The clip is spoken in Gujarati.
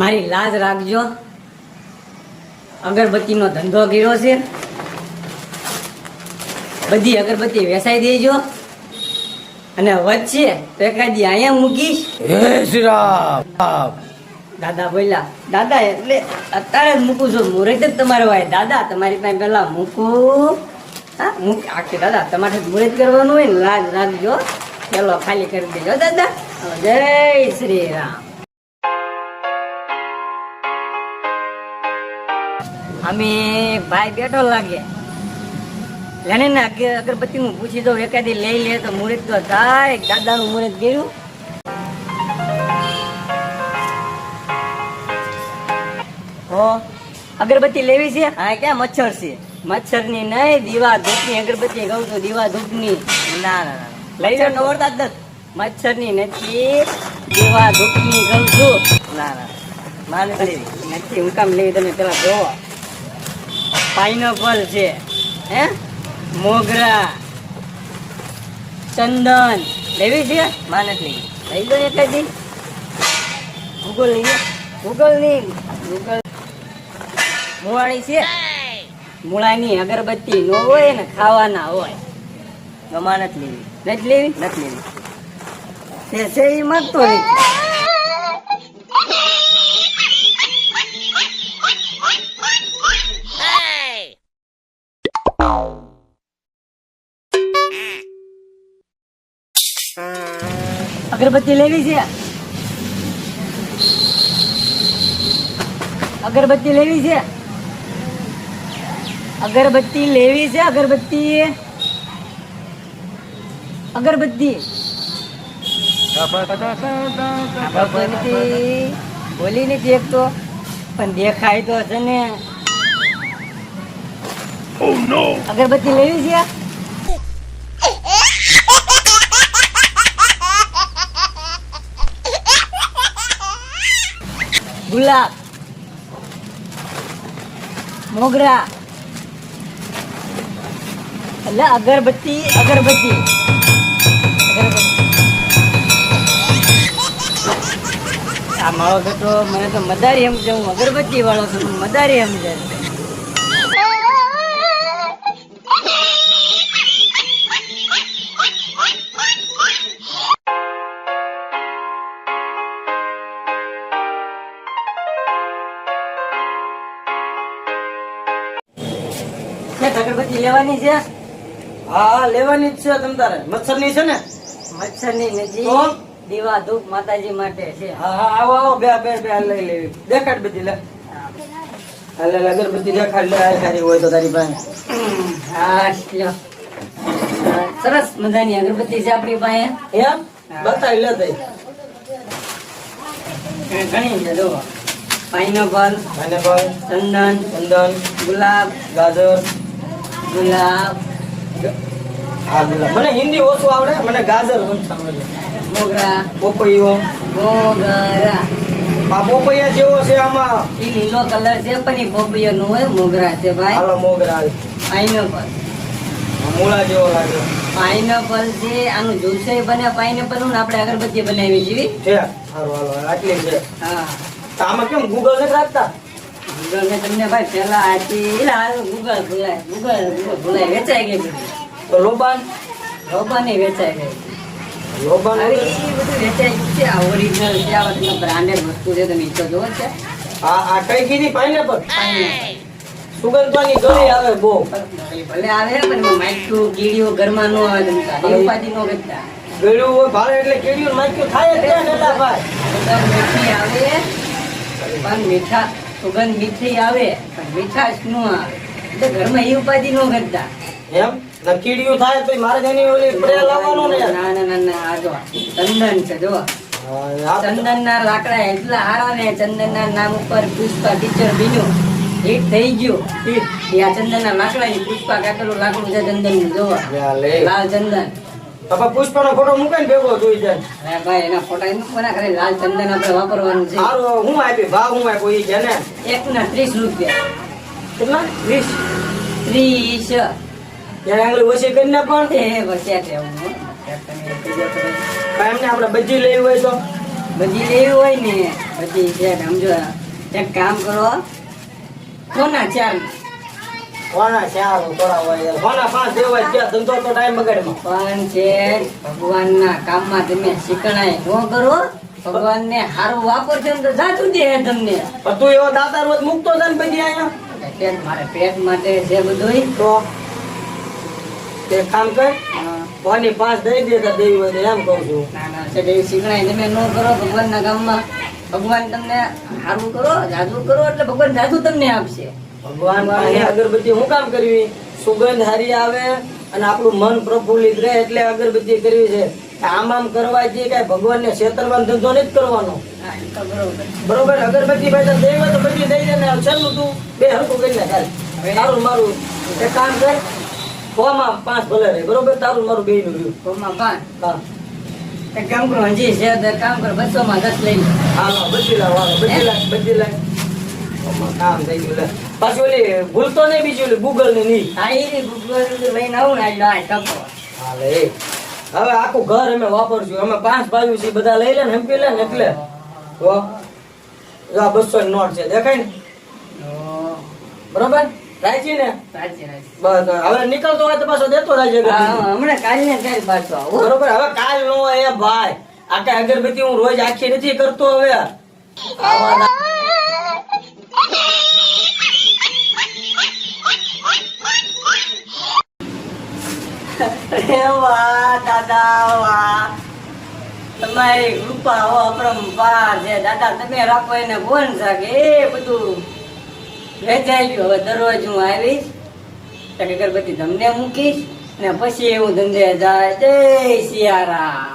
મારી લાજ રાખજો. અગરબત્તીનો ધંધો કર્યો છે. બધી અગરબત્તી વેસાઈ દેજો. અને વચ્ચે તો એકાદી અહીંયા મૂકીશ. હે શ્રી રામ. દાદા બોલ્યા દાદા એટલે અત્યારે જ મૂકું છું. મુહૂર્ત જ તમારે હોય દાદા તમારી પાસે પેલા મૂકું. હા મૂક આખી દાદા તમારે મુહૂર્ત કરવાનું હોય ને લાજ રાખજો. પેલો ખાલી કરી દેજો દાદા. જય શ્રી રામ અમે ભાઈ બેઠો લાગે. લેને ને અગ- અગરબત્તીનું પૂછી દઉં એકાદી લઈ લે તો મુહૂર્ત તો થાય. દાદાનું મુહૂર્ત ગયું હો અગરબત્તી લેવી છે? હા ક્યાં મચ્છર છે? મચ્છરની નહીં દીવા ધૂપની અગરબત્તી કહું તો દીવા ધૂપની ના ના લઈ લો. નવરતા જ નથી. મચ્છરની નથી દીવા ધૂપની કહું છું ના ના. મારે નથી નથી હું કામ લેવી તમે પેલા જોવો. પાઇનેપલ છે. હે? મોગરા. ચંદન. લેવી છે? માનસ લઈ લઈ લો એકાદી ગૂગલ લઈ ગૂગલની. ગૂગલ મુવાણી છે. મૂળાની અગરબત્તી નો હોય ને ખાવાના હોય. ગમાનત લેવી નથી લેવી? નથી લેવી. છે ઈ તો નથી અગરબત્તી લેવી છે? અગરબત્તી લેવી છે? અગરબત્તી લેવી છે અગરબત્તી? અગરબત્તી? બોલી નથી એક તો પણ દેખાય તો છે ને. અગરબત્તી લેવી છે? ગુલાબ મોગરા એટલે અગરબત્તી અગરબત્તી. આ મારો બેટો મને તો મદારી સમજાવું અગરબત્તી વાળો છું મદારી સમજે અગરબત્તી લેવાની છે? હા લેવાની જ છે તમ તારે. મચ્છરની? છે ને? દીવા ધૂપ માતાજી માટે છે. હા હા આવો આવો બે બે બે લઈ લેવી દેખાડ બધી લે. અગરબત્તી દેખાડ લે આ હોય તો તારી પાસે. હા લ્યો. સરસ મજાની અગરબત્તી છે આપણી પાસે. એમ? બતાવી લે તઈ. ઘણી છે જો પાઇનેપલ અને ચંદન ચંદન ગુલાબ. ગાજર. ગુલાબ. હા ગુલાબ મને હિન્દી ઓછું આવડે મને ગાજર મોગરા. પોપૈયો. મોગરા. આ પોપૈયા જેવો છે આમાં. એ લીલો કલર છે પણ એ પોપૈયો નો હોય મોગરા છે ભાઈ. હાલો મોગરા. પાઇનેપલ. મૂળા જેવો લાગે. પાઇનેપલ છે આનું જ્યુસ બને પાઇનેપલનું ને આપણે અગરબત્તી બનાવી જેવી છે. હાલો હાલો આટલી છે. હા. તો આમાં કેમ ગૂગલ નથી રાખતા? ગૂગલ તમને ભાઈ પેલા આથી એટલે ગૂગલ ભૂલાય ગૂગલ ગૂગલ ભૂલાય વેચાઈ ગઈ તો લોબાન રોબાની વેચાઈ ગઈ. લોબાન એ બધું વેચાઈ ગયું છે આ ઓરિજિનલ છે આ બધું બ્રાન્ડેડ વસ્તુ છે તમે ઈચ્છો જોવો છે. આ આ કઈ કીધી પાઇનેપલ સુગંધવાની ગળી આવે બહુ. ભલે આવે પણ માઇક્યું ઘરમાં ન આવે ઉપાધિ ન કરતા ગળ્યું ભારે એટલે કેડિયું નાખ્યું થાય જ ત્યાં ભાઈ. આવે પણ મીઠા સુગંધ મીઠી આવે પણ મીઠાશ ન આવે. એટલે ઘરમાં એ ઉપાધિ ન કરતા. એમ? નકીડિયું થાય તો મારે જેની ઓલી સ્પ્રે લાવવાનો ને? ના ના ના ના આ જો ચંદન છે જો. ચંદન ના લાકડા એટલા હારા ને ચંદન ના નામ ઉપર પુષ્પા ટીચર બીજું હિટ થઈ ગયું. આ ચંદન ના લાકડા ની પુષ્પા કાકેલું લાકડું છે ચંદનનું જોવા. લાલ ચંદન. બાપા પુષ્પાનો ફોટો મૂકે ને ભેગો જોઈ જાય. અરે ભાઈ એના ફોટા એનું કોના કરે લાલ ચંદન આપણે વાપરવાનું છે. સારું હું આપી? ભાવ હું આપ્યો ઈ છે ને? એક ના ત્રીસ રૂપિયા. કેટલા? ત્રીસ? ત્રીસ. એને આંગળી ઓછી કરીને પણ? એ બીજા તો એમને આપણે બજી લેવી હોય તો? બજી લેવી હોય ને છે સમજો એક કામ કરો કોના ચાર? કોના ચાર થોડા હોય કોના પાંચ દેવાય ત્યાં ધંધો તો ટાઈમ બગાડમાં. પણ છે ભગવાનના કામમાં તમે શીખણાય ન કરો ભગવાનને સારું વાપરજો તો જાતું દે તમને. પણ તું એવો દાતાર રોજ મૂકતો હતા ને પછી અહીંયા. પેટ મારે પેટ માટે છે બધું તો તે કામ કર કોની પાંચ દઈ દેતા દેવી હોય એમ કહું છું. ના ના છે એવી શીખણાય. તમે ન કરો ભગવાનના કામમાં ભગવાન તમને સારું કરો જાદુ કરો એટલે ભગવાન જાદુ તમને આપશે. ભગવાન પાસે અગરબત્તી હું કામ કરવી? સુગંધ હારી આવે અને આપણું મન પ્રફુલ્લિત રહે એટલે અગરબત્તી કરવી છે. આમ આમ કરવાથી કઈ ભગવાનને છેતરવાનો ધંધો નથી કરવાનો. એ બરોબર અગરબત્તી ભાઈ દેવી તો બધી દઈ દે ને છેલ્લું તું. બે હરકું કરી નાખ હાલ. તારું મારું. એક કામ કર કોમાં પાંચ ભલે રહે બરોબર? તારું મારું બે નું રહ્યું. કોમાં પાંચ? હા. કામ કરો હજી છે કામ કરો બસો માં દસ લઈ લો હા બધી લાવ બધી લાવ બધી લાવ. ભૂલતો નહીં બીજું હવે આખું ઘર અમે વાપરશું અમે પાંચ ભાઈઓ છીએ બધા લઈ લે ને હંપી લે ને એટલે બસો નોટ છે દેખાય ને બરોબર રાજી ને બસ હવે નીકળતો હોય તો દેતો રહેજે હમણાં કાલ ને કાલ બરોબર હવે કાલ નો એ ભાઈ. આ કઈ અગરબત્તી હું રોજ આખી નથી કરતો હવે તમારી કૃપા હો, અપરંપાર છે. દાદા, તમે રાખો એને કોણ શકે. બધું વેચાઈ ગયું. હવે દરરોજ હું આવીશ. તો અગરબત્તી તમને મૂકીશ ને પછી હું ધંધે જાય. જય સિયારા